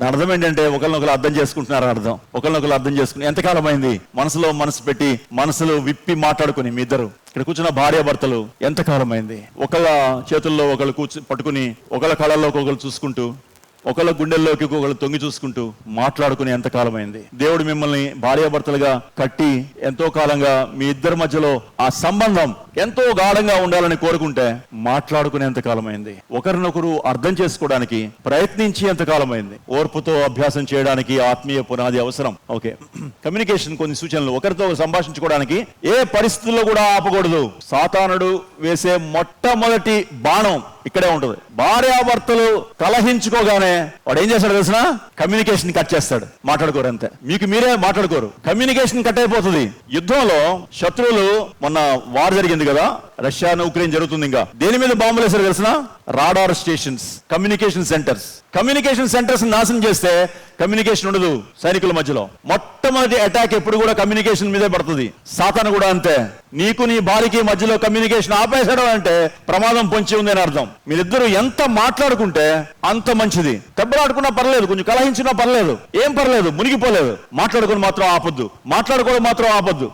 దాని అర్థం ఏంటంటే ఒకరినొకరు అర్థం చేసుకుంటున్నారు అర్థం. ఒకరినొకరు అర్థం చేసుకుని ఎంతకాలం అయింది మనసులో మనసు పెట్టి మనసులో విప్పి మాట్లాడుకుని మీ ఇద్దరు. ఇక్కడ కూర్చున్న భార్య భర్తలు ఎంతకాలం అయింది ఒకళ్ళ చేతుల్లో ఒకళ్ళు కూర్చు పట్టుకుని ఒకళ్ళ కళల్లోకి ఒకళ్ళు చూసుకుంటూ ఒకళ్ళ గుండెల్లోకి ఒకళ్ళు తొంగి చూసుకుంటూ మాట్లాడుకుని ఎంత కాలమైంది? దేవుడు మిమ్మల్ని భార్యాభర్తలుగా కట్టి ఎంతో కాలంగా మీ ఇద్దరి మధ్యలో ఆ సంబంధం ఎంతో గాఢంగా ఉండాలని కోరుకుంటే మాట్లాడుకునేంత కాలమైంది. ఒకరినొకరు అర్థం చేసుకోవడానికి ప్రయత్నించి ఎంత కాలమైంది. ఓర్పుతో అభ్యాసం చేయడానికి ఆత్మీయ పునాది అవసరం. ఓకే. కమ్యూనికేషన్ కొన్ని సూచనలు. ఒకరితో సంభాషించుకోవడానికి ఏ పరిస్థితుల్లో కూడా ఆపకూడదు. సాతానుడు వేసే మొట్టమొదటి బాణం ఇక్కడే ఉంటుంది. భార్యాభర్తలు కలహించుకోగానే వాడు ఏం చేస్తాడు తెలిసిన? కమ్యూనికేషన్ కట్ చేస్తాడు. మాట్లాడుకోరు అంతే. మీకు మీరే మాట్లాడుకోరు. కమ్యూనికేషన్ కట్ అయిపోతుంది. యుద్ధంలో శత్రువులు మొన్న వార్ జరిగింది కదా రష్యా ఉక్రెయిన్ జరుగుతుంది ఇంకా. దేని మీద బాంబులు వేసారు తెలిసిన? Radar stations communication centres. Communication centres నాశనం చేస్తే కమ్యూనికేషన్ ఉండదు సైనికుల మధ్యలో. మొట్టమొదటి అటాక్ ఎప్పుడు కూడా కమ్యూనికేషన్ మీదే పడుతుంది. సాతాను కూడా అంతే. నీకు నీ భార్యకి మధ్యలో కమ్యూనికేషన్ ఆపేసడం అంటే ప్రమాదం పొంచి ఉంది అని అర్థం. మీరిద్దరూ ఎంత మాట్లాడుకుంటే అంత మంచిది. దెబ్బలాడుకున్నా పర్లేదు కొంచెం కలహించినా పర్లేదు. ఏం పర్లేదు మునిగిపోలేదు. మాట్లాడుకుని మాత్రం ఆపొద్దు. మాట్లాడుకోవడం మాత్రం ఆపొద్దు.